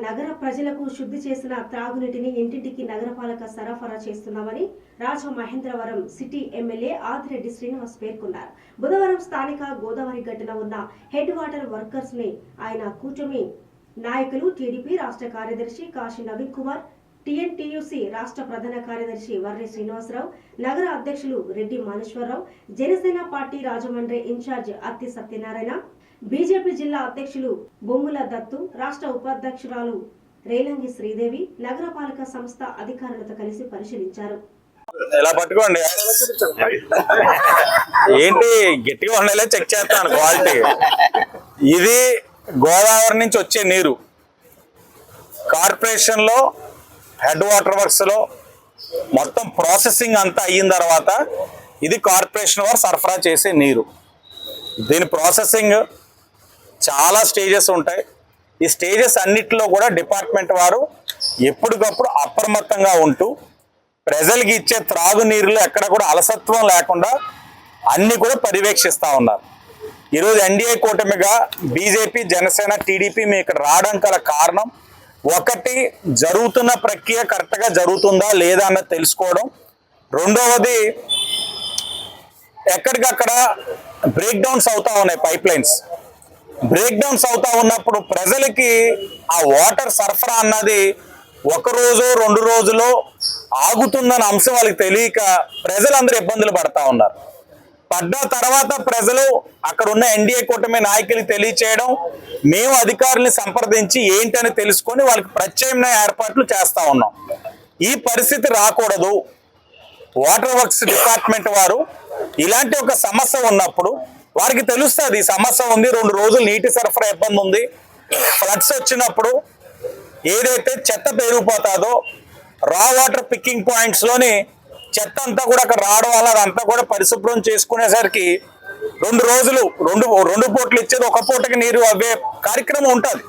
నగర ప్రజలకు శుద్ధి చేసిన త్రాగునీటిని ఇంటింటికి నగరపాలక సరఫరా చేస్తున్నామని Rajamahendravaram city MLA Adireddy Srinivas పేర్కొన్నారు. బుధవారం స్థానిక గోదావరి గట్టున ఉన్న హెడ్ వాటర్ వర్కర్స్ని ఆయన కూటమి నాయకులు టీడీపీ రాష్ట్ర కార్యదర్శి కాశీ నవీన్ కుమార్ టీఎన్టీయూసీ రాష్ట్ర ప్రధాన కార్యదర్శి వర్రి శ్రీనివాసరావు నగర అధ్యక్షులు Reddy Maneswararao Janasena party Rajahmundry incharge Atti Satyanarayana BJP జిల్లా అధ్యక్షులు బొమ్ముల దత్తు రాష్ట్ర ఉపాధ్యక్షురాలు రేలంగి శ్రీదేవి నగరపాలక సంస్థ అధికారులతో కలిసి పరిశీలించారు. ఇలా పట్టుకోండి? ఏంటి గట్టిగా ఉండలే చెక్ చేస్తాను క్వాలిటీ. ఇది గోదావరి నుంచి వచ్చే నీరు. కార్పొరేషన్లో హెడ్ వాటర్ వర్క్స్లో మొత్తం ప్రాసెసింగ్ అంతా అయిన తర్వాత ఇది కార్పొరేషన్ వారు సరఫరా చేసే నీరు. దీని ప్రాసెసింగ్ చాలా స్టేజెస్ ఉంటాయి. ఈ స్టేజెస్ అన్నిటిలో కూడా డిపార్ట్మెంట్ వారు ఎప్పటికప్పుడు అప్రమత్తంగా ఉంటూ ప్రజలకి ఇచ్చే త్రాగునీరులో ఎక్కడ కూడా అలసత్వం లేకుండా అన్ని కూడా పర్యవేక్షిస్తూ ఉన్నారు. ఈరోజు ఎన్డీఏ కూటమిగా బీజేపీ జనసేన టీడీపీ మీ ఇక్కడ రావడం గల కారణం ఒకటి జరుగుతున్న ప్రక్రియ కరెక్ట్గా జరుగుతుందా లేదా అన్నది తెలుసుకోవడం. రెండవది ఎక్కడికక్కడ బ్రేక్ డౌన్స్ అవుతా ఉన్నాయి పైప్ లైన్స్ బ్రేక్ డౌన్స్ అవుతా ఉన్నప్పుడు ప్రజలకి ఆ వాటర్ సరఫరా అన్నది ఒక రోజు రెండు రోజులో ఆగుతుందన్న అంశం వాళ్ళకి తెలియక ప్రజలందరూ ఇబ్బందులు పడతా ఉన్నారు. పడ్డ తర్వాత ప్రజలు అక్కడ ఉన్న ఎన్డీఏ కూటమి నాయకులకు తెలియచేయడం మేము అధికారుల్ని సంప్రదించి ఏంటని తెలుసుకొని వాళ్ళకి ప్రత్యామ్నాయ ఏర్పాట్లు చేస్తూ ఉన్నాం. ఈ పరిస్థితి రాకూడదు. వాటర్ వర్క్స్ డిపార్ట్మెంట్ వారు ఇలాంటి ఒక సమస్య ఉన్నప్పుడు వారికి తెలుస్తుంది సమస్య ఉంది రెండు రోజులు నీటి సరఫరా ఇబ్బంది ఉంది. ఫ్లడ్స్ వచ్చినప్పుడు ఏదైతే చెత్త పెరిగిపోతాదో రా వాటర్ పిక్కింగ్ పాయింట్స్లోని చెత్త అంతా కూడా అక్కడ రావడం వల్ల అదంతా కూడా పరిశుభ్రం చేసుకునేసరికి రెండు రోజులు రెండు రెండు పూటలు ఇచ్చేది ఒక పూటకి నీరు అవే కార్యక్రమం ఉంటుంది.